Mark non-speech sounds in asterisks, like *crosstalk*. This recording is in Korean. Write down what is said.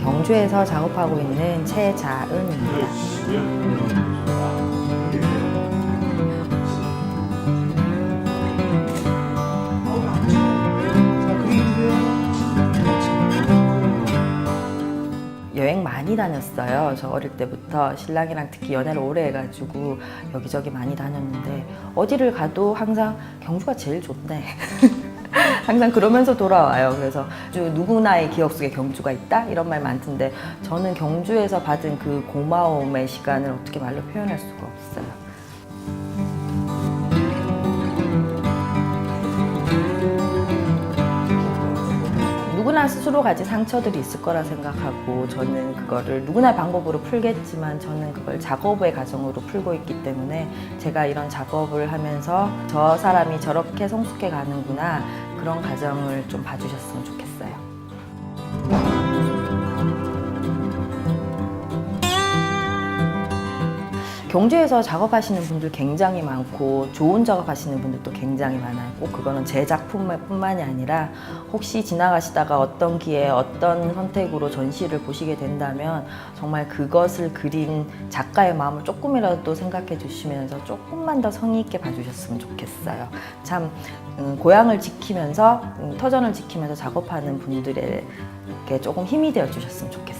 경주에서 작업하고 있는 최자은입니다. 여행 많이 다녔어요. 저 어릴 때부터 신랑이랑 특히 연애를 오래 해가지고 여기저기 많이 다녔는데 어디를 가도 항상 경주가 제일 좋네. *laughs* 항상 그러면서 돌아와요. 그래서 누구나의 기억 속에 경주가 있다 이런 말 많던데 저는 경주에서 받은 그 고마움의 시간을 어떻게 말로 표현할 수가 없어요. 누구나 스스로 가진 상처들이 있을 거라 생각하고 저는 그거를 누구나 방법으로 풀겠지만 저는 그걸 작업의 과정으로 풀고 있기 때문에 제가 이런 작업을 하면서 저 사람이 저렇게 성숙해 가는구나 그런 과정을 좀 봐주셨으면 좋겠어요. 경주에서 작업하시는 분들 굉장히 많고 좋은 작업하시는 분들도 굉장히 많아요. 꼭 그거는 제 작품뿐만이 아니라 혹시 지나가시다가 어떤 기회에 어떤 선택으로 전시를 보시게 된다면 정말 그것을 그린 작가의 마음을 조금이라도 생각해 주시면서 조금만 더 성의 있게 봐주셨으면 좋겠어요. 참 음, 고향을 지키면서 음, 터전을 지키면서 작업하는 분들에게 조금 힘이 되어 주셨으면 좋겠어요.